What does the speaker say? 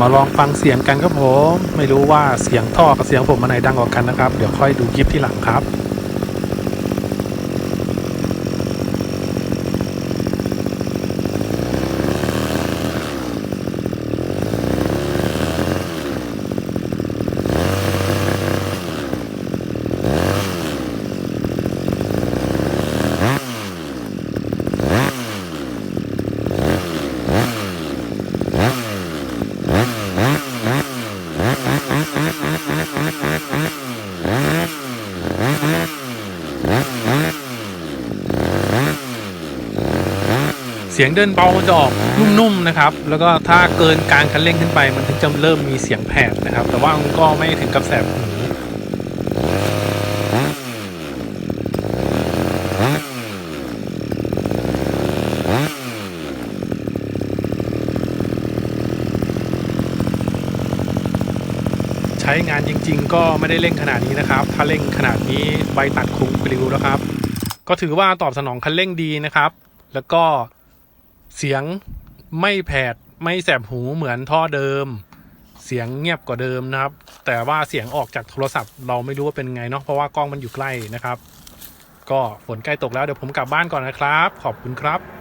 มาลองฟังเสียงกันครับผม ไม่รู้ว่าเสียงท่อกับเสียงผมอันไหนดังกว่ากันนะครับ เดี๋ยวค่อยดูคลิปที่หลังครับ สียงเดินเบาจะออกนุ่มๆนะครับ แล้วก็ถ้าเกินกลางคันเร่งขึ้นไป มันถึงจะเริ่มมีเสียงแผดนะครับ แต่ว่าก็ไม่ถึงกับแสบหูใช้งานจริง ๆ ก็ไม่ได้เร่งขนาดนี้นะครับ ถ้าเร่งขนาดนี้ใบตัดคงปลิวแล้วครับ ก็ถือว่าตอบสนองคันเร่งดีนะครับ แล้วก็ เสียงไม่แผดไม่แสบหูเหมือนท่อเดิม เสียงเงียบกว่าเดิมนะครับ แต่ว่าเสียงออกจากโทรศัพท์ เราไม่รู้ว่าเป็นไงเนาะเพราะว่ากล้องมันอยู่ใกล้นะครับ ก็ฝนใกล้ตกแล้วเดี๋ยวผมกลับบ้านก่อนนะครับ ขอบคุณครับ